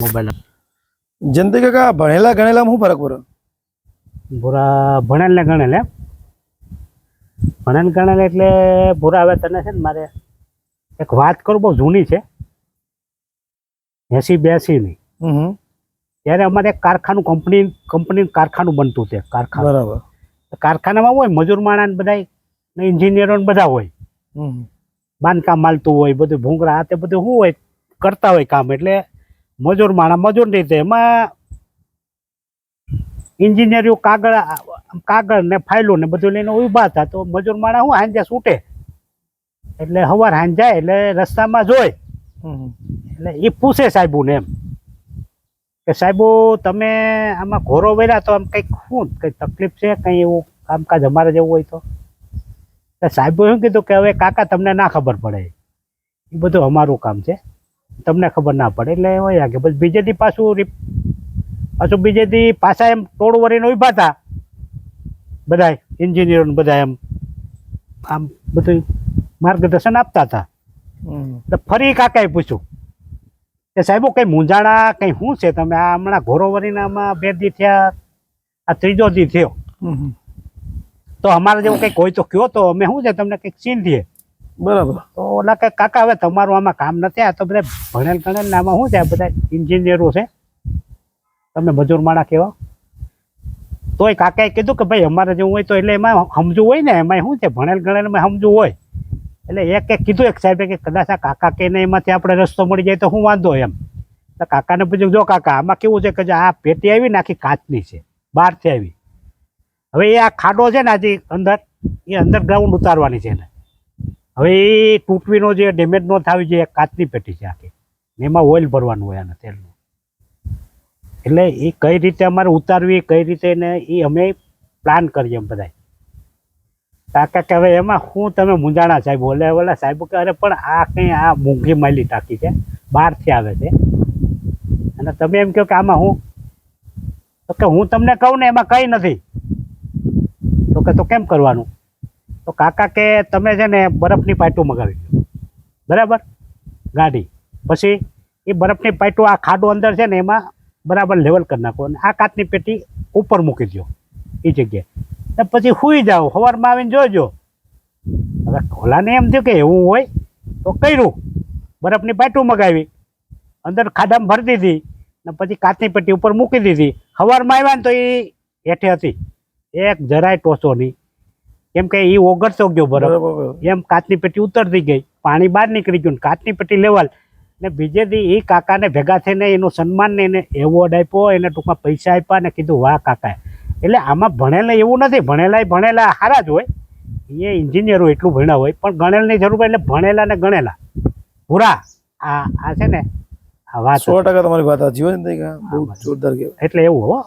Mobile જયંતિ કાકા ભણેલા ગણેલામાં શું ફરક પડે ભૂરા ભણેલ ને ગણેલ એમ? ભણેલ ગણેલ એટલે ભૂરા હવે તને છે ને મારે એક વાત કરું બહુ જૂની છે. એસી બેસી ની. ત્યારે અમારે એક કારખાનું કંપની કંપની કારખાનું બનતું છે કારખાનું. બરાબર. કારખાનામાં હોય મજૂર માણસ બધા ને બધા હોય. બાંધકામ માલતું હોય બધું ભૂંગળા આ તે બધું શું હોય કરતા હોય કામ. એટલે મજૂર માણા મજૂર રીતે એમાં એન્જિનિયરો કાગળ કાગળ ને ફાઇલો ને બધું લઈને ઊભા હતા. તો મજૂર માણા હું હાંજે છૂટે. એટલે હવાર હાંજ જાય એટલે રસ્તામાં જોઈ એટલે એ પૂછે સાહેબુને એમ કે સાહેબો તમે આમાં ઘોરો વેર્યા તો આમ કંઈક શું કંઈ તકલીફ છે? કંઈ એવું કામકાજ અમારે જેવું હોય તો? સાહેબો સાહેબે શું કીધું કે હવે કાકા તમને ના ખબર પડે. એ બધું અમારું કામ છે. તમને ખબર ના પડે. એટલે હોય કે પછી બીજે દી પાછું પાછું બીજે દી પાછા એમ ટોળ વરીને ઊભા હતા બધા એન્જિનિયરો બધા એમ. આમ બધું માર્ગદર્શન આપતા હતા તો ફરી કાકાએ પૂછ્યું કે સાહેબો કંઈ મૂંઝાણા? કંઈ શું છે? તમે આ હમણાં ઘોરો વરીને બે દી થયા આ ત્રીજો દી થયો. તો અમારે જેવું કંઈક હોય તો કયો તો અમે શું છે? તમને કંઈક સીન દઈએ. બરાબર. તો ઓલા કે કાકા હવે તમારું આમાં કામ નથી, આ તો બધા ભણેલ ગણેલ આમાં શું છે બધા ઇન્જિનિયરો છે. તમે મજૂર માણા કહેવા તોય કાકાએ કીધું કે ભાઈ અમારે જેવું હોય તો એટલે એમાં સમજવું હોય ને, એમાં શું છે? ભણેલ ગણેલમાં સમજવું હોય. એટલે એક એક કીધું એક સાહેબે કે કદાચ આ કાકા કે ને એમાંથી આપણે રસ્તો મળી જાય તો શું વાંધો એમ. તો કાકાને પૂછ્યું, જો કાકા, આમાં કેવું છે કે જો આ પેટી આવી ને આખી કાચની છે, બહારથી આવી. હવે એ આ ખાડો છે ને આજે અંદર, એ અંડરગ્રાઉન્ડ ઉતારવાની છે એને. હવે એ તૂટવીનો જે ડેમેજ નો થવી જોઈએ કાચની પેટી છે આખી એમાં ઓઇલ ભરવાનું હોય આના તેલનું. એટલે એ કઈ રીતે અમારે ઉતારવી, કઈ રીતે ને એ અમે પ્લાન કરીએ એમ બધા કાકા કે હવે એમાં શું તમે મૂંઝાણા સાહેબ ઓલે ઓલા સાહેબ કે અરે પણ આ કંઈ આ મોંઘી માલી ટાંકી છે, બહારથી આવે છે. અને તમે એમ કહો કે આમાં હું, તો કે હું તમને કહું ને, એમાં કંઈ નથી. તો કે તો કેમ કરવાનું? તો કાકા કે તમે છે ને બરફની પાટું મગાવી લો બરાબર? ગાડી. પછી એ બરફની પાટું આ ખાડો અંદર છે ને એમાં બરાબર લેવલ કરી નાખો અને આ કાચની પેટી ઉપર મૂકી દો એ જગ્યાએ. પછી સૂઈ જાઓ. સવારમાં આવીને જોજો. હવે ખોલાને એમ થયું કે એવું હોય તો કર્યું. બરફની પાટું મગાવી. અંદર ખાડામાં ભરી દીધી. ને પછી કાચની પેટી ઉપર મૂકી દીધી. સવારમાં આવ્યા ને તો એ હેઠે હતી. એક જરાય ટોસો નહીં. કેમ કે એ ઓગળતો ગયો બરાબર. એમ કાચની પેટી ઉતરતી ગઈ પાણી બહાર નીકળી ગયું ને કાચની પેટી લેવલ. ને બીજે દી એ કાકાને ભેગા થઈને એનું સન્માન ને એને એવોર્ડ આપ્યો એને ટૂંકમાં પૈસા આપ્યા ને કીધું વાહ કાકા. એટલે આમાં ભણેલા એવું નથી ભણેલા ભણેલા સારા જ હોય. એ એન્જિનિયરો એટલું ભણ્યા હોય પણ ગણેલની જરૂર હોય એટલે ભણેલા ને ગણેલા. પૂરા. આ આ છે ને વાત સો ટકા તમારી વાત જીવન હોય બહુ જોરદાર એટલે એવું હો.